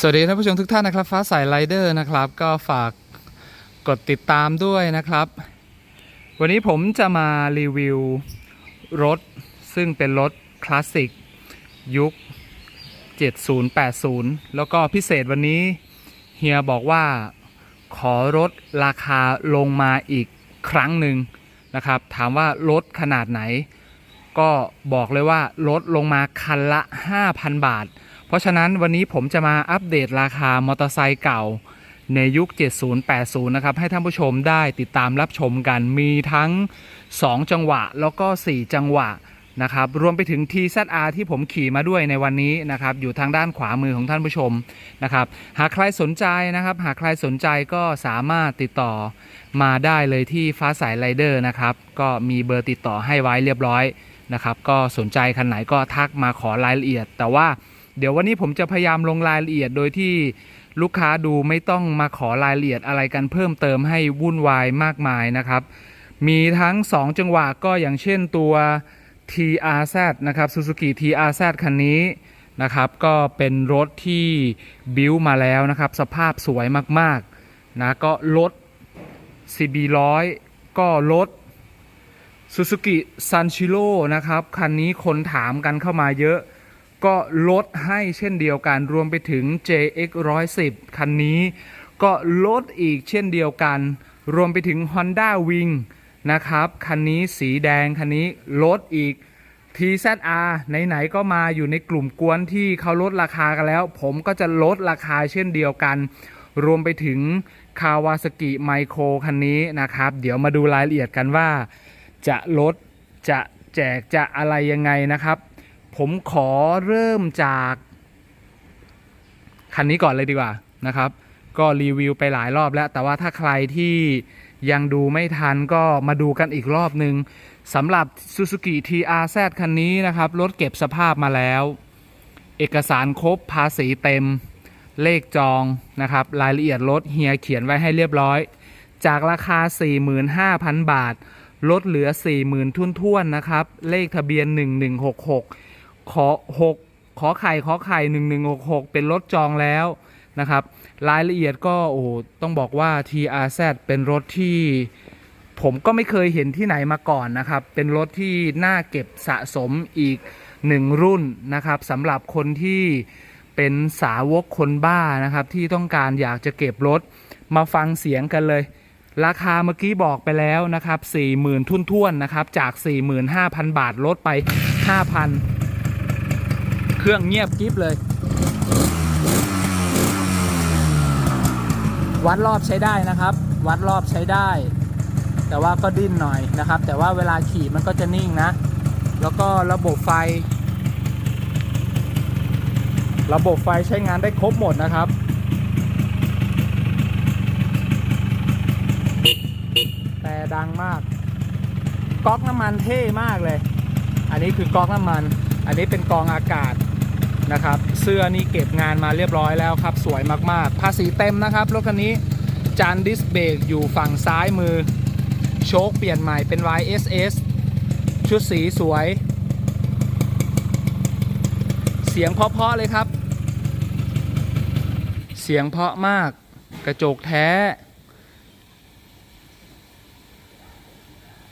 สวัสดีท่านผู้ชมทุกท่านนะครับฟ้าใสไรเดอร์นะครับ ก็ฝากกดติดตามด้วยนะครับ วันนี้ผมจะมารีวิวรถ ซึ่งเป็นรถคลาสสิกยุค 7080 แล้วก็พิเศษวันนี้เฮียบอกว่าขอลดราคาลงมาอีกครั้งหนึ่งนะครับ ถามว่าลดขนาดไหน ก็บอกเลยว่าลดลงมาคันละ 5,000 บาท เพราะฉะนั้นวันนี้ผมจะมาอัปเดตราคามอเตอร์ไซค์เก่าในยุค 7080 นะครับ ให้ท่านผู้ชมได้ติดตามรับชมกัน มีทั้ง 2 จังหวะ แล้วก็ 4 จังหวะนะครับ รวมไปถึง TZR ที่ผมขี่มาด้วยในวันนี้นะครับ อยู่ทางด้านขวามือของท่านผู้ชมนะครับ หากใครสนใจนะครับ หากใครสนใจก็สามารถติดต่อมาได้เลยที่ฟ้าสายไรเดอร์นะครับ ก็มีเบอร์ติดต่อให้ไว้เรียบร้อยนะครับ ก็สนใจคันไหนก็ทักมาขอรายละเอียด แต่ว่า เดี๋ยววันนี้ผมจะพยายามลงรายละเอียดโดยที่ลูกค้าดูไม่ต้องมาขอรายละเอียดอะไรกันเพิ่มเติมให้วุ่นวายมากมายนะครับ มีทั้ง 2 จังหวะก็อย่างเช่นตัว TRZ นะครับ Suzuki TRZ คันนี้นะครับก็เป็นรถที่บิวมาแล้วนะครับ สภาพสวยมากๆนะก็ลด CB 100 ก็ลด Suzuki Sanchiro นะครับ คันนี้คนถามกันเข้ามาเยอะ ก็ลดให้เช่นเดียวกันรวมไปถึง JX 110คันนี้ ก็ลดอีกเช่นเดียวกัน รวมไปถึง Honda Wing นะครับคันนี้สีแดงคันนี้ลดอีก TZR ไหนๆก็มาอยู่ในกลุ่มกวนที่เขาลดราคากันแล้ว ผมก็จะลดราคาเช่นเดียวกัน รวมไปถึง Kawasaki Micro คันนี้นะครับ เดี๋ยวมาดูรายละเอียดกันว่า จะลดจะแจกจะอะไรยังไงนะครับ ผมขอเริ่มจากคันนี้ก่อนเลยดีกว่านะครับ ก็รีวิวไปหลายรอบแล้ว แต่ว่าถ้าใครที่ยังดูไม่ทันก็มาดูกันอีกรอบหนึ่งสำหรับ Suzuki TRZ คันนี้นะครับ รถเก็บสภาพมาแล้ว เอกสารครบภาษีเต็ม เลขจองนะครับ รายละเอียดรถเฮียเขียนไว้ให้เรียบร้อย จากราคา 45,000 บาท ลดเหลือ 40,000ทุ่นท่วนๆนะครับ เลขทะเบียน 1166 ขอ6ขอไข่ขอไข่1166เป็นรถจองแล้วนะครับ รายละเอียดก็โอ้ต้องบอกว่า TRZ เป็นรถที่ผมก็ไม่เคยเห็นที่ไหนมาก่อนนะครับ เป็นรถที่น่าเก็บสะสมอีกหนึ่งรุ่นนะครับสำหรับคนที่เป็นสาวกคนบ้านะครับ ที่ต้องการอยากจะเก็บรถมาฟังเสียงกันเลย ราคาเมื่อกี้บอกไปแล้วนะครับ 40,000ทุ่นท่นๆนะครับ จาก 45,000 บาทลดไป 5,000 เครื่องเงียบกริบเลย วัดรอบใช้ได้นะครับ วัดรอบใช้ได้ แต่ว่าก็ดิ้นหน่อยนะครับ แต่ว่าเวลาขี่มันก็จะนิ่งนะ แล้วก็ระบบไฟ ระบบไฟใช้งานได้ครบหมดนะครับแต่ดังมาก ก๊อกน้ำมันเท่มากเลย อันนี้คือก๊อกน้ำมัน อันนี้เป็นกองอากาศ นะครับ เสื้อนี่เก็บงานมาเรียบร้อยแล้วครับ สวยมากๆ ภาษีเต็มนะครับรถคันนี้จานดิสเบรกอยู่ฝั่งซ้ายมือ โชคเปลี่ยนใหม่เป็น YSS ชุดสีสวย เสียงเพาะๆเลยครับ เสียงเพาะมาก กระจกแท้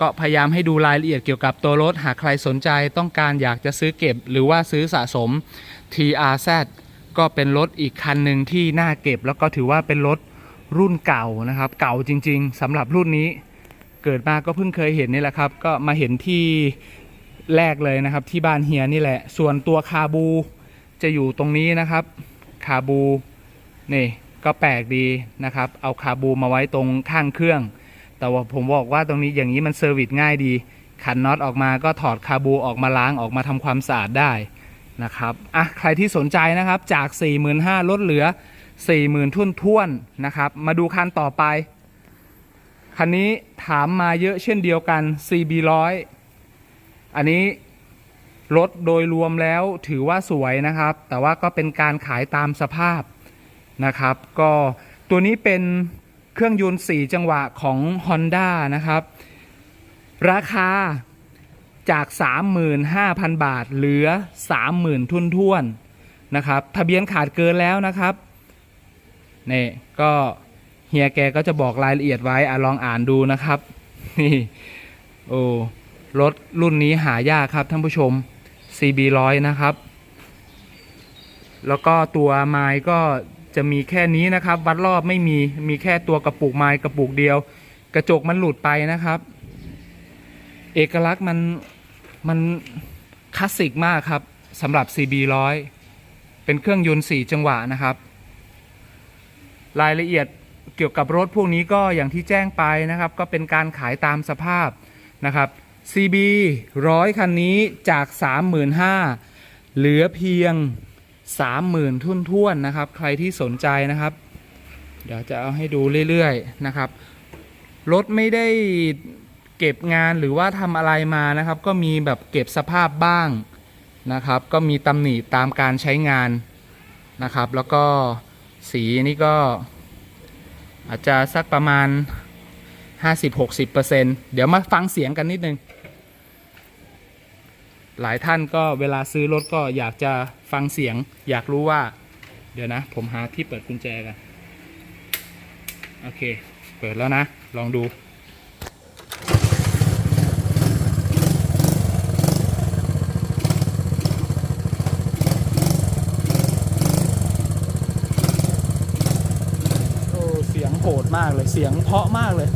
ก็พยายามให้ดูรายละเอียดเกี่ยวกับตัวรถ หากใครสนใจต้องการอยากจะซื้อเก็บ หรือว่าซื้อสะสม TRZ ก็เป็นรถอีกคันหนึ่งที่น่าเก็บ แล้วก็ถือว่าเป็นรถรุ่นเก่านะครับ เก่าจริง ๆสำหรับรุ่นนี้เกิดมาก็เพิ่งเคยเห็นนี่แหละครับ ก็มาเห็นที่แรกเลยนะครับ ที่บ้านเฮียนี่แหละ ส่วนตัวคาบูจะอยู่ตรงนี้นะครับ คาบูนี่ก็แปลกดีนะครับ เอาคาบูมาไว้ตรงข้างเครื่อง แต่ว่าผมบอกว่าตรงนี้อย่างนี้มันเซอร์วิสง่ายดี ขันน็อตออกมาก็ถอดคาบูออกมาล้างออกมาทำความสะอาดได้ นะครับอะใครที่สนใจนะครับจาก 45,000ลดเหลือ 40,000ทุ่นท่วนๆนะครับ มาดูคันต่อไป คันนี้ถามมาเยอะเช่นเดียวกัน CB 100 อันนี้รถโดยรวมแล้วถือว่าสวยนะครับ แต่ว่าก็เป็นการขายตามสภาพนะครับ ก็ตัวนี้เป็นเครื่องยนต์ 4 จังหวะของ Honda นะครับ ราคา จาก 35,000 บาท เหลือ 30,000ทุนท่วนนะครับ ทะเบียนขาดเกินแล้วนะครับนี่ก็เฮียแกก็จะบอกรายละเอียดไว้อะลองอ่านดูนะครับนี่โอ้รถรุ่นนี้หายากครับท่านผู้ชม CB ร้อยนะครับ แล้วก็ตัวไม้ก็จะมีแค่นี้นะครับ วัดรอบไม่มีมีแค่ตัวกระปุกไม้กระปุกเดียว กระจกมันหลุดไปนะครับ เอกลักษณ์มัน มันคลาสสิกมากครับสำหรับ CB ร้อยเป็นเครื่องยนต์ 4 จังหวะนะครับ รายละเอียดเกี่ยวกับรถพวกนี้ก็อย่างที่แจ้งไปนะครับ ก็เป็นการขายตามสภาพนะครับ CB ร้อยคันนี้จาก 35,000เหลือเพียง 30,000ทุ่นท่วนๆนะครับ ใครที่สนใจนะครับ เดี๋ยวจะเอาให้ดูเรื่อยๆนะครับ รถไม่ได้ เก็บงานหรือว่าทำอะไรมานะครับ ก็มีแบบเก็บสภาพบ้างนะครับ ก็มีตำหนิตามการใช้งานนะครับ แล้วก็สีนี่ก็ อาจจะสักประมาณ 50-60%เดี๋ยวมาฟังเสียงกันนิดนึง หลายท่านก็เวลาซื้อรถก็อยากจะฟังเสียง อยากรู้ว่า เดี๋ยวนะ ผมหาที่เปิดกุญแจกัน โอเค เปิดแล้วนะ ลองดู โอ้ เสียงโห ดมากเลยเสียงเพราะมากเลย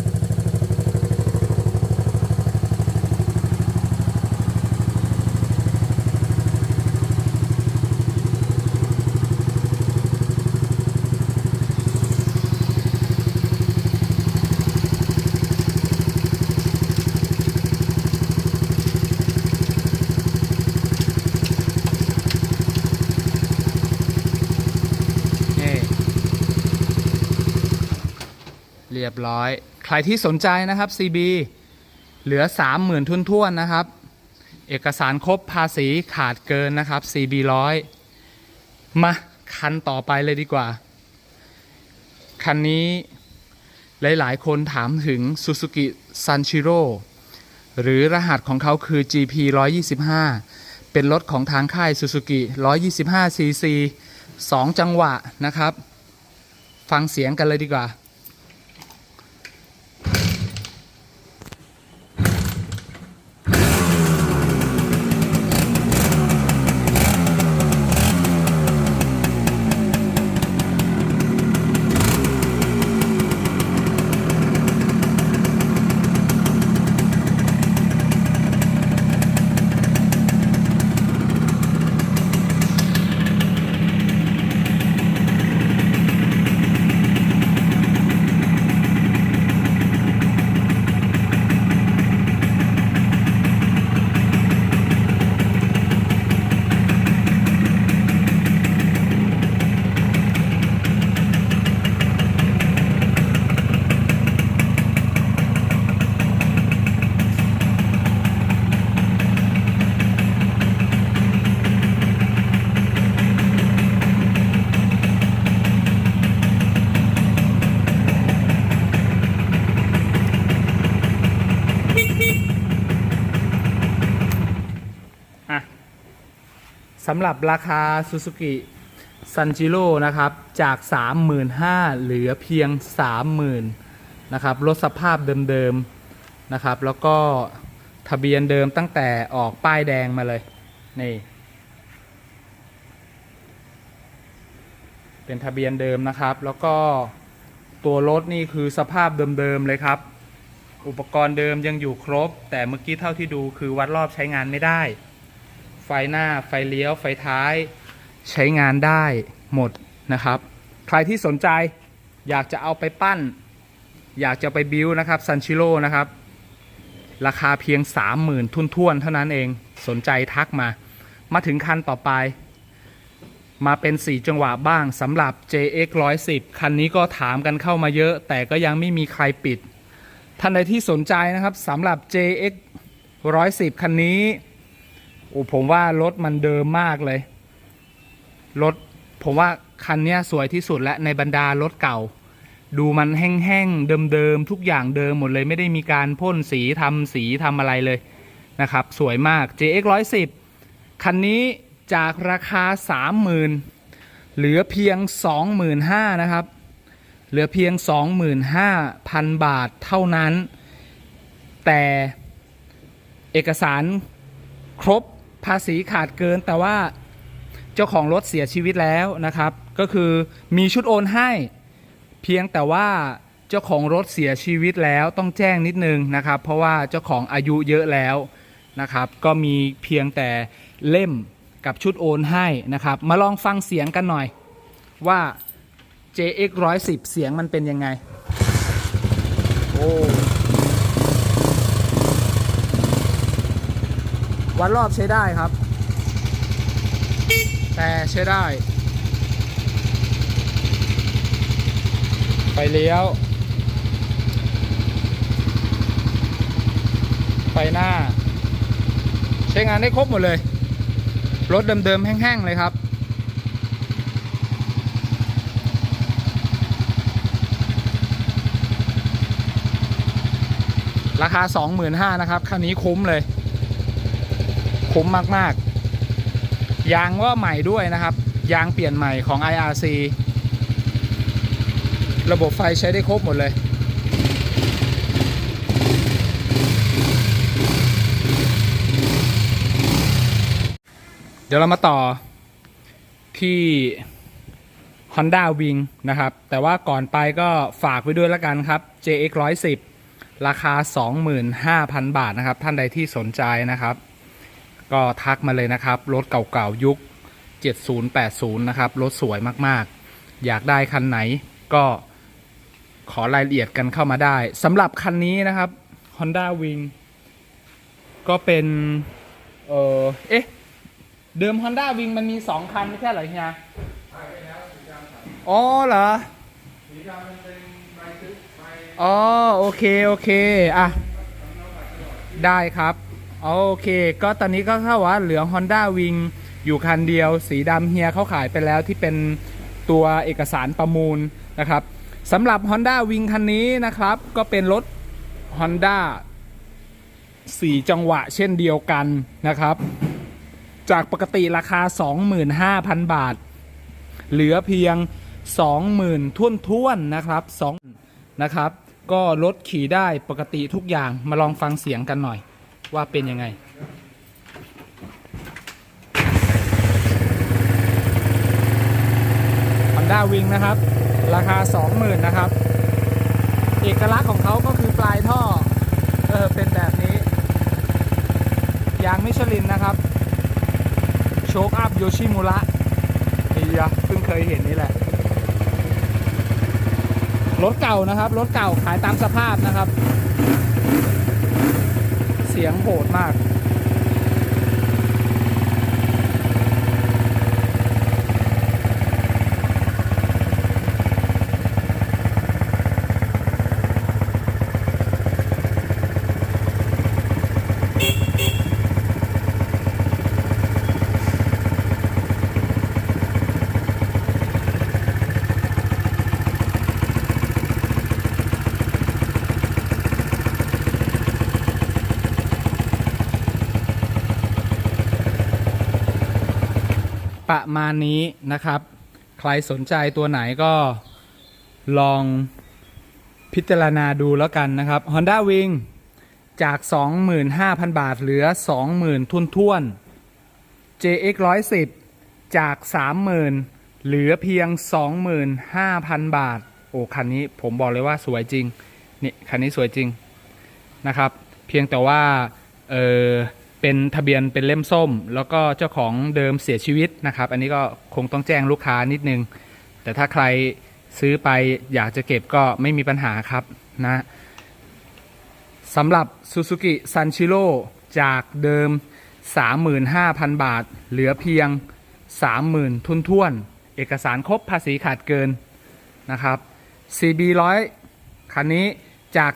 นี่เรียบร้อย ใครที่สนใจนะครับ CB เหลือ 30,000ทุนท่วนนะครับ เอกสารครบภาษีขาดเกินนะครับ CB ร้อยมาคันต่อไปเลยดีกว่า คันนี้หลาย ๆ คนถามถึง Suzuki Sanchiro หรือรหัสของเขาคือ GP 125 เป็นรถของทางค่าย Suzuki 125 cc 2 จังหวะนะครับ ฟังเสียงกันเลยดีกว่า สำหรับราคา Suzuki Sanjiro นะครับ จาก 35,000เหลือเพียง 30,000นะครับรถสภาพเดิมๆนะครับ แล้วก็ทะเบียนเดิมตั้งแต่ออกป้ายแดงมาเลย นี่ เป็นทะเบียนเดิมนะครับ แล้วก็ตัวรถนี่คือสภาพเดิมๆเลยครับ อุปกรณ์เดิมยังอยู่ครบ แต่เมื่อกี้เท่าที่ดูคือวัดรอบใช้งานไม่ได้ ไฟหน้าไฟเลี้ยวไฟท้าย ใช้งานได้หมดนะครับ ใครที่สนใจอยากจะเอาไปปั้น อยากจะไปบิวนะครับซันชิโร่นะครับ ราคาเพียง 30,000 ทุนท่วนๆเท่านั้นเองสนใจทักมา มาถึงคันต่อไป มาเป็น 4 จังหวะบ้างสำหรับ JX 110 คันนี้ก็ถามกันเข้ามาเยอะ แต่ก็ยังไม่มีใครปิด ท่านใดที่สนใจนะครับสำหรับ JX 110 คันนี้ โอ้ผมว่ารถมันเดิมมากเลย รถผมว่าคันนี้สวยที่สุดและในบรรดารถเก่า ดูมันแห้งๆเดิมๆทุกอย่างเดิมหมดเลย ไม่ได้มีการพ่นสีทำสีทำอะไรเลยนะครับ สวยมาก JX 110คันนี้จากราคา 30,000 เหลือเพียง 25,000นะครับ เหลือเพียง 25,000 บาทเท่านั้น แต่เอกสารครบ ภาษีขาดเกินแต่ว่าเจ้าของรถเสียชีวิตแล้วนะครับ ก็คือมีชุดโอนให้ เพียงแต่ว่าเจ้าของรถเสียชีวิตแล้วต้องแจ้งนิดนึงนะครับ เพราะว่าเจ้าของอายุเยอะแล้วนะครับ ก็มีเพียงแต่เล่มกับชุดโอนให้นะครับ มาลองฟังเสียงกันหน่อยว่า JX 110 เสียงมันเป็นยังไง โอ้ วัดรอบใช้ได้ครับ แต่ใช้ได้ ไปเลี้ยว ไปหน้า ใช้งานได้ครบหมดเลย รถเดิมๆ แห้งๆ เลยครับราคา 25,000นะครับคันนี้คุ้มเลย คุ้มมากๆ ยางก็ใหม่ด้วยนะครับ ยางเปลี่ยนใหม่ของ IRC ระบบไฟใช้ได้ครบหมดเลย เดี๋ยวเรามาต่อที่ Honda Wing นะครับ แต่ว่าก่อนไปก็ฝากไว้ด้วยล้วกันครับ JX 110 ราคา 25,000 บาทนะครับ ท่านใดที่สนใจนะครับ ก็ทักมาเลยนะครับ รถเก่าๆยุค 7080 นะครับ รถสวยมากๆ อยากได้คันไหนก็ขอรายละเอียดกันเข้ามาได้สำหรับคันนี้นะครับ Honda Wing ก็เป็น เออเอ๊ะ เดิม Honda Wing มันมี2คันไม่ใช่เหรอเฮียอ๋อเหรออ๋อ โอเค โอเค อะ ได้ครับ โอเค ก็ตอนนี้ก็เข้าว่าเหลือ Honda Wing อยู่คันเดียว สีดำเฮียเขาขายไปแล้วที่เป็นตัวเอกสารประมูลนะครับสำหรับ Honda Wing คันนี้นะครับ ก็เป็นรถ Honda 4 จังหวะเช่นเดียวกันนะครับ จากปกติราคา 25,000 บาท เหลือเพียง 20,000ท่วนท้วนนะครับ2นะครับ ก็รถขี่ได้ปกติทุกอย่างมาลองฟังเสียงกันหน่อย ว่าเป็นยังไง Honda Wing นะครับ ราคา 20,000 นะครับ เอกลักษณ์ของเขาก็คือปลายท่อ เออ เป็นแบบนี้ ยางมิชลินนะครับ โชคอัพโยชิมุระไอ้ยะเพิ่งเคยเห็นนี่แหละ รถเก่านะครับ รถเก่าขายตามสภาพนะครับ สียงโหดมาก ประมาณนี้นะครับ ใครสนใจตัวไหนก็ลองพิจารณาดูแล้วกันนะครับ Honda Wing จาก 25,000 บาทเหลือ 20,000 ทุนท่วน JX 110 จาก 30,000 เหลือเพียง 25,000 บาท โอ้ คันนี้ผมบอกเลยว่าสวยจริง นี่ คันนี้สวยจริงนะครับ เพียงแต่ว่า เออ เป็นทะเบียนเป็นเล่มส้ม แล้วก็เจ้าของเดิมเสียชีวิตนะครับ อันนี้ก็คงต้องแจ้งลูกค้านิดนึง แต่ถ้าใครซื้อไปอยากจะเก็บก็ไม่มีปัญหาครับนะสำหรับ Suzuki Sanchiro จากเดิม 35,000 บาท เหลือเพียง 30,000 ทุนท่วน เอกสารครบภาษีขาดเกินนะครับ CB 100คันนี้จาก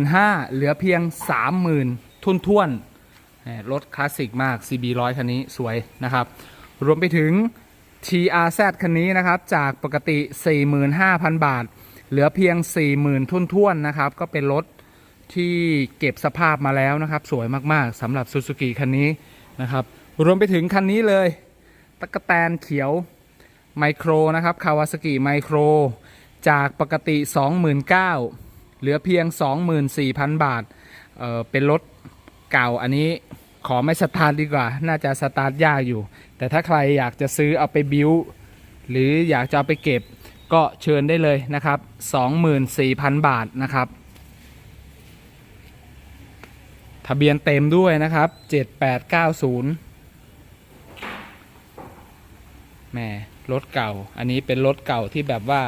35,000 เหลือเพียง 30,000 ทุนท่วน รถคลาสสิกมาก CB 100 คันนี้สวยนะครับ รวมไปถึง TRZ คันนี้นะครับ จากปกติ 45,000 บาท เหลือเพียง 40,000ทุ่นท่วนๆนะครับ ก็เป็นรถที่เก็บสภาพมาแล้วนะครับ สวยมากๆสำหรับ Suzuki คันนี้นะครับ รวมไปถึงคันนี้เลย ตะกแตนเขียวไมโครนะครับคาวาสกิไมโครจากปกติ 29,000เหลือเพียง 24,000 บาทเออเป็นรถเก่าอันนี้ ขอไม่สตาร์ทดีกว่า น่าจะสตาร์ทยากอยู่ แต่ถ้าใครอยากจะซื้อเอาไปบิวหรืออยากจะเอาไปเก็บก็เชิญได้เลยนะครับ 24,000 บาทนะครับ ทะเบียนเต็มด้วยนะครับ 7890แหมรถเก่า อันนี้เป็นรถเก่าที่แบบว่า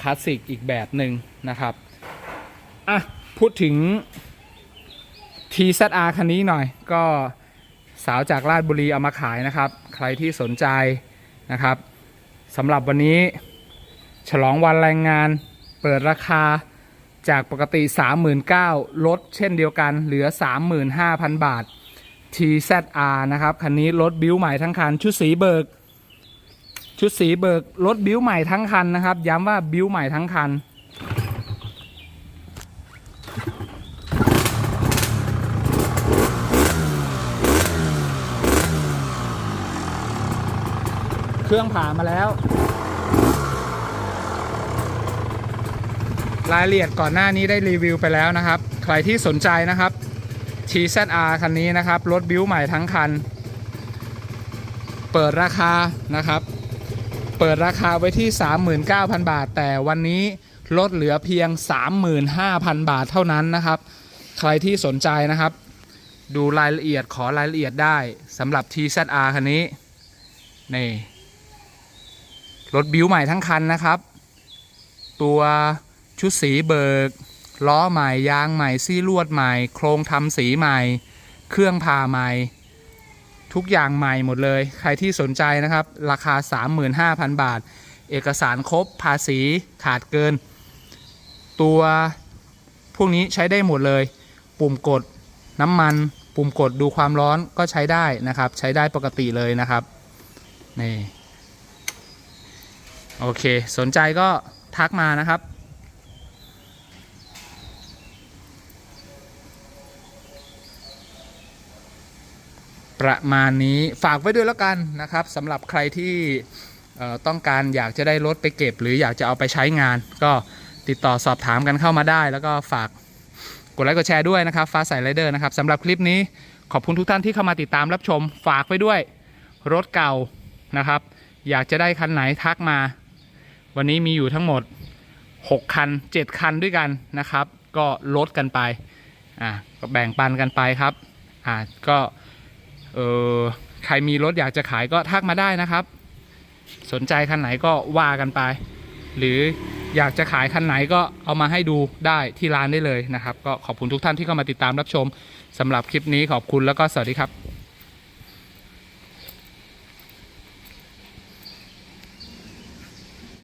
คลาสสิกอีกแบบหนึ่งนะครับ อะ พูดถึง TZR คันนี้หน่อยก็สาวจากราชบุรีเอามาขายนะครับ ใครที่สนใจนะครับสำหรับวันนี้ฉลองวันแรงงานเปิดราคาจากปกติ 39,000ลดเช่นเดียวกันเหลือ 35,000 บาท TZR นะครับ คันนี้รถบิ้วใหม่ทั้งคัน ชุดสีเบิก ชุดสีเบิกรถบิ้วใหม่ทั้งคันนะครับ ย้ำว่าบิ้วใหม่ทั้งคัน เครื่องผ่ามาแล้ว รายละเอียดก่อนหน้านี้ได้รีวิวไปแล้วนะครับ ใครที่สนใจนะครับ TZR คันนี้นะครับ รถบิ้วใหม่ทั้งคัน เปิดราคานะครับ เปิดราคาไว้ที่ 39,000 บาท แต่วันนี้ลดเหลือเพียง 35,000 บาทเท่านั้นนะครับ ใครที่สนใจนะครับ ดูรายละเอียดขอรายละเอียดได้สำหรับ TZR คันนี้นี่ รถบิ้วใหม่ทั้งคันนะครับ ตัวชุดสีเบิก ล้อใหม่ยางใหม่ซี่ลวดใหม่ โครงทำสีใหม่ เครื่องพาใหม่ ทุกอย่างใหม่หมดเลย ใครที่สนใจนะครับ ราคา 35,000 บาท เอกสารครบภาษีขาดเกิน ตัวพวกนี้ใช้ได้หมดเลย ปุ่มกดน้ำมันปุ่มกดดูความร้อนก็ใช้ได้นะครับ ใช้ได้ปกติเลยนะครับนี่ โอเค สนใจก็ทักมานะครับ ประมาณนี้ฝากไว้ด้วยแล้วกันนะครับสำหรับใครที่ต้องการอยากจะได้รถไปเก็บ หรืออยากจะเอาไปใช้งาน ก็ติดต่อสอบถามกันเข้ามาได้ แล้วก็ฝากกดไลค์กดแชร์ด้วยนะครับ ฟ้าใสไรเดอร์นะครับสำหรับคลิปนี้ขอบคุณทุกท่านที่เข้ามาติดตามรับชมฝากไว้ด้วยรถเก่านะครับ อยากจะได้คันไหนทักมา วันนี้มีอยู่ทั้งหมด 6 คัน 7 คันด้วยกันนะครับ ก็ลดกันไปอ่าก็แบ่งปันกันไปครับอ่าก็เออใครมีรถอยากจะขายก็ทักมาได้นะครับ สนใจคันไหนก็ว่ากันไป หรืออยากจะขายคันไหนก็เอามาให้ดูได้ที่ร้านได้เลยนะครับ ก็ขอบคุณทุกท่านที่เข้ามาติดตามรับชมสำหรับคลิปนี้ขอบคุณแล้วก็สวัสดีครับ